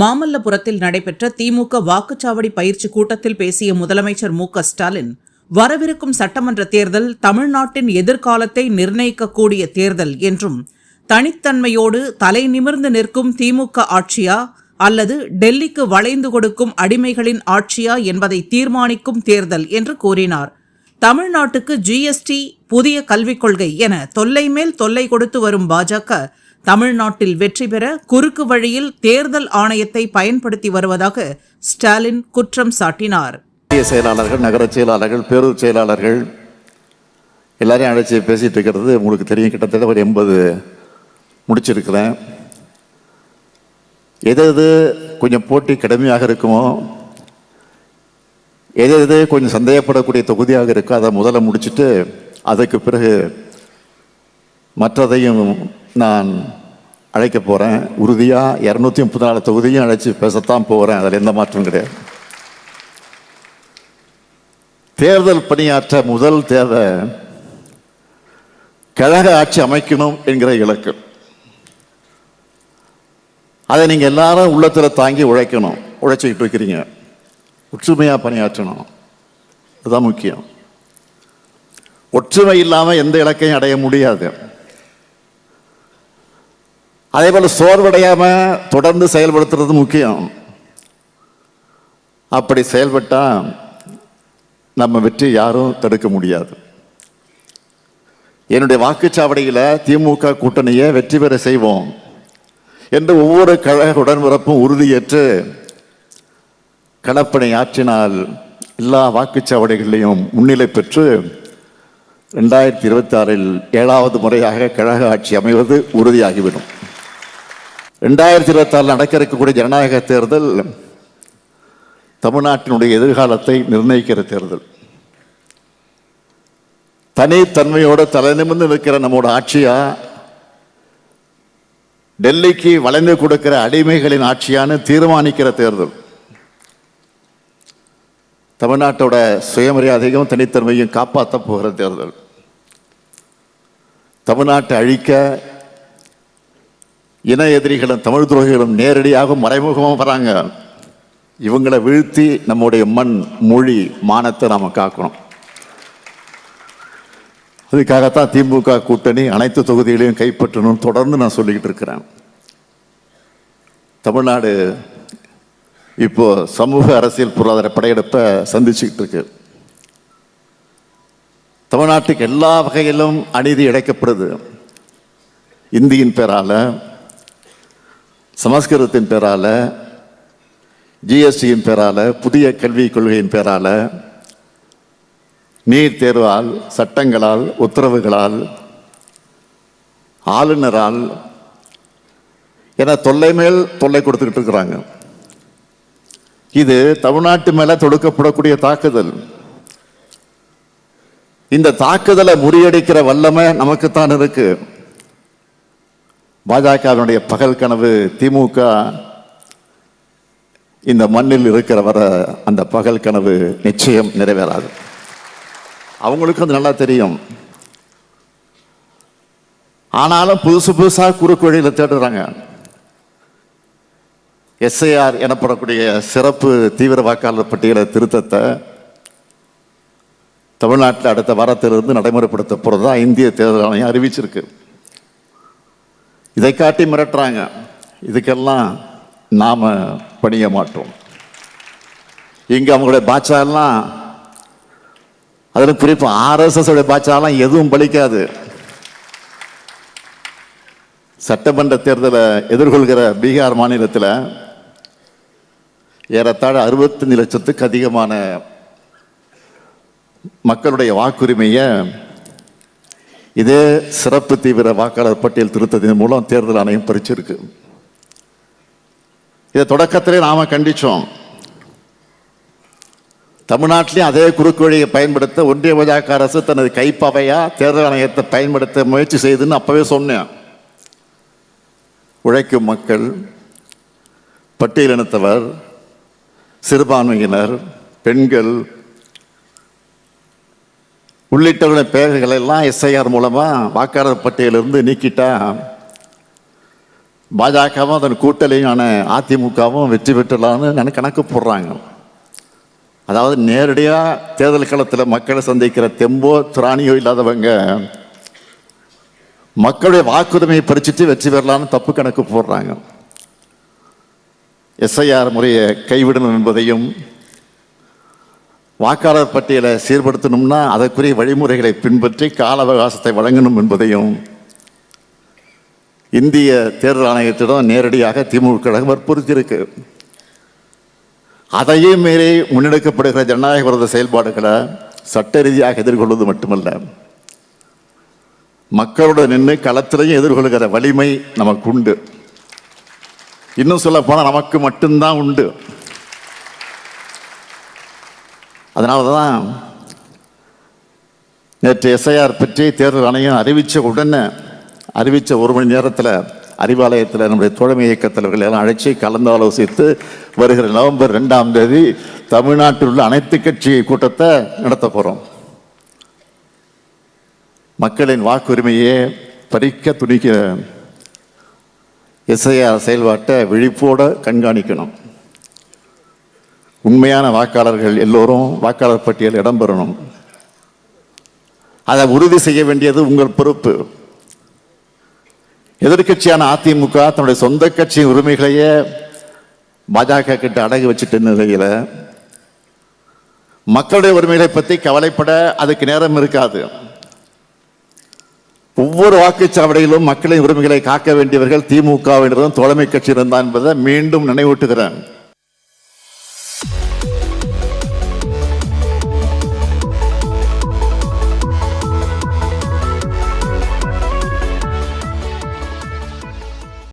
மாமல்லபுரத்தில் நடைபெற்ற திமுக வாக்குச்சாவடி பயிற்சி கூட்டத்தில் பேசிய முதலமைச்சர் மு ஸ்டாலின் வரவிருக்கும் சட்டமன்ற தேர்தல் தமிழ்நாட்டின் எதிர்காலத்தை நிர்ணயிக்கக்கூடிய தேர்தல் என்றும் தனித்தன்மையோடு தலை நிமிர்ந்து நிற்கும் திமுக ஆட்சியா? அல்லது டெல்லிக்கு வளைந்து கொடுக்கும் அடிமைகளின் ஆட்சியா என்பதை தீர்மானிக்கும் தேர்தல் என்று கூறினார். தமிழ்நாட்டுக்கு ஜிஎஸ்டி புதிய கல்விக் கொள்கை என தொல்லை மேல் தொல்லை கொடுத்து வரும் பாஜக தமிழ்நாட்டில் வெற்றி பெற குறுக்கு வழியில் தேர்தல் ஆணையத்தை பயன்படுத்தி வருவதாக ஸ்டாலின் குற்றம் சாட்டினார். செயலாளர்கள் நகர செயலாளர்கள் பேரூர் செயலாளர்கள் எல்லாரையும் அழைச்சி பேசிட்டு இருக்கிறது. உங்களுக்கு தெரியும் கிட்டத்தட்ட ஒரு எண்பது முடிச்சிருக்கிறேன். எது எது கொஞ்சம் போட்டி கடுமையாக இருக்குமோ எது எது கொஞ்சம் சந்தேகப்படக்கூடிய தொகுதியாக இருக்கோ அதை முதல்ல முடிச்சுட்டு அதுக்கு பிறகு மற்றதையும் நான் அழைக்க போகிறேன் உறுதியாக இரநூத்தி முப்பத்தி நாலு தொகுதியும் அழைச்சி பேசத்தான் போகிறேன் அதில் எந்த மாற்றம் கிடையாது. தேர்தல் பணியாற்ற முதல் தேவை கழக ஆட்சி அமைக்கணும் என்கிற இலக்கு. அதை நீங்கள் எல்லாரும் உள்ளத்துல தாங்கி உழைக்கணும். உழைச்சிக்கிட்டு இருக்கிறீங்க. ஒற்றுமையா பணியாற்றணும். அதுதான் முக்கியம். ஒற்றுமை இல்லாமல் எந்த இலக்கையும் அடைய முடியாது. அதே போல் சோர்வடையாமல் தொடர்ந்து செயல்படுத்துறது முக்கியம். அப்படி செயல்பட்டால் நம்ம வெற்றி யாரும் தடுக்க முடியாது. என்னுடைய வாக்குச்சாவடியில் திமுக கூட்டணியை வெற்றி பெற செய்வோம் என்று ஒவ்வொரு கழக உடன்பிறப்பும் உறுதியேற்று களப்பணி ஆற்றினால் எல்லா வாக்குச்சாவடிகளையும் முன்னிலை பெற்று ரெண்டாயிரத்தி இருபத்தி ஆறில் ஏழாவது முறையாக கழக ஆட்சி அமைவது உறுதியாகிவிடும். ரெண்டாயிரத்தி இருபத்தி ஆறில் நடக்க இருக்கக்கூடிய ஜனநாயக தேர்தல் தமிழ்நாட்டினுடைய எதிர்காலத்தை நிர்ணயிக்கிற தேர்தல். தனித்தன்மையோட தலை நிமிர்ந்து நிற்கிற நம்மோட ஆட்சியா டெல்லிக்கு வளைந்து கொடுக்கிற அடிமைகளின் ஆட்சியான்னு தீர்மானிக்கிற தேர்தல். தமிழ்நாட்டோட சுயமரியாதையும் தனித்தன்மையும் காப்பாற்ற போகிற தேர்தல். தமிழ்நாட்டை அழிக்க இன எதிரிகளும் தமிழ் துரோகிகளும் நேரடியாக மறைமுகமாக வராங்க. இவங்களை வீழ்த்தி நம்முடைய மண் மொழி மானத்தை நாம் காக்கணும். அதுக்காகத்தான் திமுக கூட்டணி அனைத்து தொகுதிகளையும் கைப்பற்றணும் தொடர்ந்து நான் சொல்லிக்கிட்டு இருக்கிறேன். தமிழ்நாடு இப்போ சமூக அரசியல் பொருளாதார படையெடுப்பை சந்திச்சுக்கிட்டு இருக்கு. தமிழ்நாட்டுக்கு எல்லா வகையிலும் அநீதி இழைக்கப்படுது. இந்தியின் பேரால சமஸ்கிருதத்தின் பேரால ஜிஎஸ்டியின் பேரால புதிய கல்விக் கொள்கையின் பேரால நீட் தேர்வால் சட்டங்களால் உத்தரவுகளால் ஆளுநரால் என தொல்லை மேல் தொல்லை கொடுத்துக்கிட்டு இருக்கிறாங்க. இது தமிழ்நாட்டு மேல தொடுக்கப்படக்கூடிய தாக்குதல். இந்த தாக்குதலை முறியடிக்கிற வல்லமை நமக்குத்தான் இருக்குது பாஜகவினுடைய பகல் கனவு திமுக இந்த மண்ணில் இருக்கிற வர அந்த பகல் கனவு நிச்சயம் நிறைவேறாது. அவங்களுக்கும் அது நல்லா தெரியும். ஆனாலும் புதுசு புதுசாக குறுக்கு வழியில் தேடுறாங்க. எஸ்ஐஆர் எனப்படக்கூடிய சிறப்பு தீவிர வாக்காளர் பட்டியல திருத்தத்தை தமிழ்நாட்டில் அடுத்த வாரத்திலிருந்து நடைமுறைப்படுத்த போகிறதா இந்திய தேர்தல் ஆணையம் அறிவிச்சிருக்கு. இதை காட்டி மிரட்டுறாங்க. இதுக்கெல்லாம் நாம் பணிய மாட்டோம். இங்கே அவங்களுடைய பாட்சாலாம் அதில் குறிப்பாக ஆர்எஸ்எஸ் உடைய பாட்சாலாம் எதுவும் பலிக்காது. சட்டமன்ற தேர்தலை எதிர்கொள்கிற பீகார் மாநிலத்தில் ஏறத்தாழ அறுபத்தஞ்சு லட்சத்துக்கு அதிகமான மக்களுடைய வாக்குரிமையை இதே சிறப்பு தீவிர வாக்காளர் பட்டியல் திருத்தத்தின் மூலம் தேர்தல் ஆணையம் பறிச்சிருக்கு. இதை தொடக்கத்திலே நாம கண்டித்தோம் தமிழ்நாட்டிலையும் அதே குறுக்கு வழியை பயன்படுத்த ஒன்றிய பாஜக அரசு தனது கைப்பவையா தேர்தல் ஆணையத்தை பயன்படுத்த முயற்சி செய்துன்னு அப்போவே சொன்னேன். உழைக்கும் மக்கள் பட்டியலினத்தவர் சிறுபான்மையினர் பெண்கள் உள்ளிட்டவருடைய பெயர்களை எல்லாம் எஸ்ஐஆர் மூலமாக வாக்காளர் பட்டியலிருந்து நீக்கிட்டா பாஜகவும் அதன் கூட்டலையும் அதிமுகவும் வெற்றி பெற்றலான்னு எனக்கு கணக்கு போடுறாங்க. அதாவது நேரடியாக தேர்தல் களத்தில் மக்களை சந்திக்கிற தெம்போ திராணியோ இல்லாதவங்க மக்களுடைய வாக்குரிமையை பறிச்சுட்டு வெற்றி பெறலான்னு தப்பு கணக்கு போடுறாங்க. எஸ்ஐஆர் முறையை கைவிடணும் என்பதையும் வாக்காளர் பட்டியலை சீர்படுத்தணும்னா அதற்குரிய வழிமுறைகளை பின்பற்றி கால அவகாசத்தை வழங்கணும் என்பதையும் இந்திய தேர்தல் ஆணையத்திடம் நேரடியாக திமுக கழகம் வற்புறுத்தியிருக்கு அதையும் மீறி முன்னெடுக்கப்படுகிற ஜனநாயக விரோத செயல்பாடுகளை சட்ட ரீதியாக எதிர்கொள்வது மட்டுமல்ல. மக்களோட நின்று களத்திலையும் எதிர்கொள்கிற வலிமை நமக்கு உண்டு. இன்னும் சொல்ல போனால் நமக்கு மட்டும்தான் உண்டு. அதனால தான் நேற்று எஸ்ஐஆர் பற்றி தேர்தல் ஆணையம் அறிவித்த உடனே அறிவித்த ஒரு மணி நேரத்தில் அறிவாலயத்தில் நம்முடைய தோழமை இயக்கத்தலைவர்கள் எல்லாம் அழைச்சி கலந்தாலோசித்து வருகிற நவம்பர் ரெண்டாம் தேதி தமிழ்நாட்டில் உள்ள அனைத்து கட்சி கூட்டத்தை நடத்த போகிறோம் மக்களின் வாக்குரிமையை பறிக்க துணிக்க எஸ்ஐஆர் செயல்பாட்டை விழிப்போடு கண்காணிக்கணும். உண்மையான வாக்காளர்கள் எல்லோரும் வாக்காளர் பட்டியல் இடம்பெறணும். அதை உறுதி செய்ய வேண்டியது உங்கள் பொறுப்பு. எதிர்க்கட்சியான அதிமுக தன்னுடைய சொந்த கட்சி உரிமைகளையே பாஜக கிட்ட அடகு வச்சுட்டு நிலையில் மக்களுடைய உரிமைகளை பற்றி கவலைப்பட அதுக்கு நேரம் இருக்காது. ஒவ்வொரு வாக்குச்சாவடியிலும் மக்களின் உரிமைகளை காக்க வேண்டியவர்கள் திமுகவினரும் தோழமை கட்சியினரும் தான் என்பதை மீண்டும் நினைவூட்டுகிறேன்.